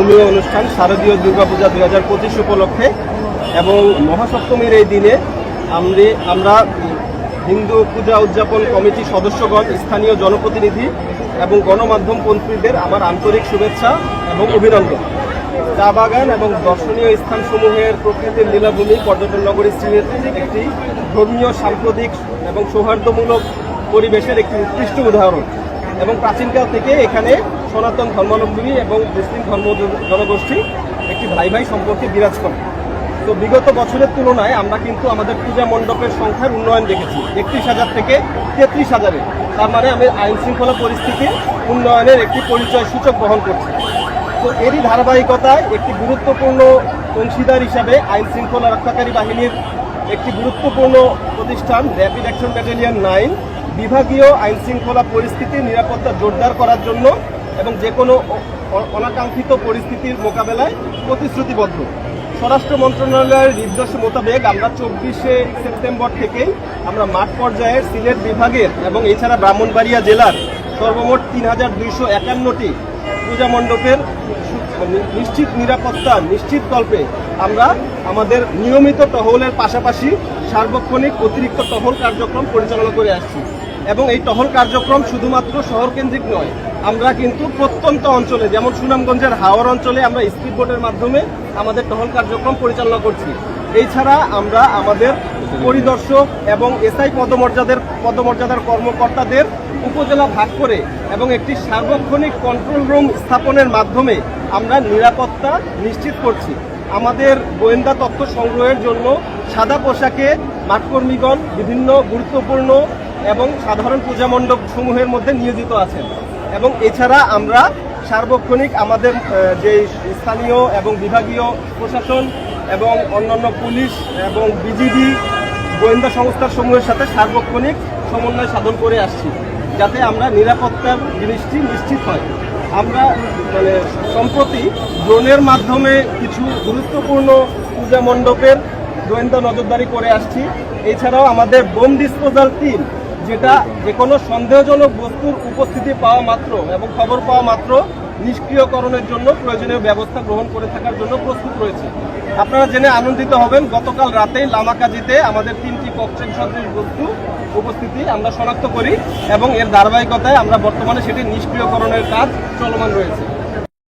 ধর্মীয় অনুষ্ঠান শারদীয় দুর্গাপূজা দুই হাজার পঁচিশ উপলক্ষে এবং মহাসপ্তমীর এই দিনে আমরা আমরা হিন্দু পূজা উদযাপন কমিটি সদস্যগণ, স্থানীয় জনপ্রতিনিধি এবং গণমাধ্যম কর্মীদের আমার আন্তরিক শুভেচ্ছা এবং অভিনন্দন। চা বাগান এবং দর্শনীয় স্থানসমূহের প্রকৃতির লীলাভূমি পর্যটন নগরী সিলেট একটি ধর্মীয়, সাম্প্রতিক এবং সৌহার্দ্যমূলক পরিবেশের একটি উৎকৃষ্ট উদাহরণ। এবং প্রাচীনকাল থেকে এখানে সনাতন ধর্মাবলম্বী এবং মুসলিম ধর্ম জনগোষ্ঠী একটি ভাই ভাই সম্পর্কে বিরাজ করে। তো বিগত বছরের তুলনায় আমরা কিন্তু আমাদের পূজা মণ্ডপের সংখ্যার উন্নয়ন দেখেছি। একত্রিশ হাজার থেকে তেত্রিশ হাজারে তার মানে আমি আইন শৃঙ্খলা পরিস্থিতি উন্নয়নের একটি পরিচয় সূচক বহন করছি। তো এরই ধারাবাহিকতায় একটি গুরুত্বপূর্ণ অংশীদার হিসাবে আইন শৃঙ্খলা রক্ষাকারী বাহিনীর একটি গুরুত্বপূর্ণ প্রতিষ্ঠান র্যাপিড অ্যাকশন ব্যাটালিয়ন নাইন বিভাগীয় আইন শৃঙ্খলা পরিস্থিতি নিরাপত্তা জোরদার করার জন্য এবং যে কোনো অনাকাঙ্ক্ষিত পরিস্থিতির মোকাবেলায় প্রতিশ্রুতিবদ্ধ। স্বরাষ্ট্র মন্ত্রণালয়ের নির্দেশ মোতাবেক আমরা চব্বিশে সেপ্টেম্বর থেকেই আমরা মাঠ পর্যায়ে সিলেট বিভাগের এবং এছাড়া ব্রাহ্মণবাড়িয়া জেলার সর্বমোট তিন হাজার দুইশো একান্নটি পূজা মণ্ডপের নিশ্চিত নিরাপত্তা নিশ্চিত কল্পে আমরা আমাদের নিয়মিত টহলের পাশাপাশি সার্বক্ষণিক অতিরিক্ত টহল কার্যক্রম পরিচালনা করে আসছি। এবং এই টহল কার্যক্রম শুধুমাত্র শহর কেন্দ্রিক নয়, আমরা কিন্তু প্রত্যন্ত অঞ্চলে, যেমন সুনামগঞ্জের হাওর অঞ্চলে আমরা স্পিড বোটের মাধ্যমে আমাদের টহল কার্যক্রম পরিচালনা করছি। এছাড়া আমরা আমাদের পরিদর্শক এবং এসআই পদমর্যাদার পদমর্যাদার কর্মকর্তাদের উপজেলা ভাগ করে এবং একটি সার্বক্ষণিক কন্ট্রোল রুম স্থাপনের মাধ্যমে আমরা নিরাপত্তা নিশ্চিত করছি। আমাদের গোয়েন্দা তথ্য সংগ্রহের জন্য সাদা পোশাকে মাঠকর্মীগণ বিভিন্ন গুরুত্বপূর্ণ এবং সাধারণ পূজা মণ্ডপ সমূহের মধ্যে নিয়োজিত আছেন। এবং এছাড়া আমরা সার্বক্ষণিক আমাদের যে স্থানীয় এবং বিভাগীয় প্রশাসন এবং অন্যান্য পুলিশ এবং বিজিবি, গোয়েন্দা সংস্থার সমূহের সাথে সার্বক্ষণিক সমন্বয় সাধন করে আসছি, যাতে আমরা নিরাপত্তার জিনিসটি নিশ্চিত হয়। আমরা মানে সম্প্রতি ড্রোনের মাধ্যমে কিছু গুরুত্বপূর্ণ পূজা মণ্ডপের গোয়েন্দা নজরদারি করে আসছি। এছাড়াও আমাদের বোম ডিসপোজাল টিম যেটা যে কোনো সন্দেহজনক বস্তুর উপস্থিতি পাওয়া মাত্র এবং খবর পাওয়া মাত্র নিষ্ক্রিয়করণের জন্য প্রয়োজনীয় ব্যবস্থা গ্রহণ করে থাকার জন্য প্রস্তুত রয়েছে। আপনারা জেনে আনন্দিত হবেন, গতকাল রাতেই লামাকাজিতে আমাদের তিনটি ককটেল সদৃশ বস্তু উপস্থিতি আমরা শনাক্ত করি এবং এর ধারাবাহিকতায় আমরা বর্তমানে সেটি নিষ্ক্রিয়করণের কাজ চলমান রয়েছে।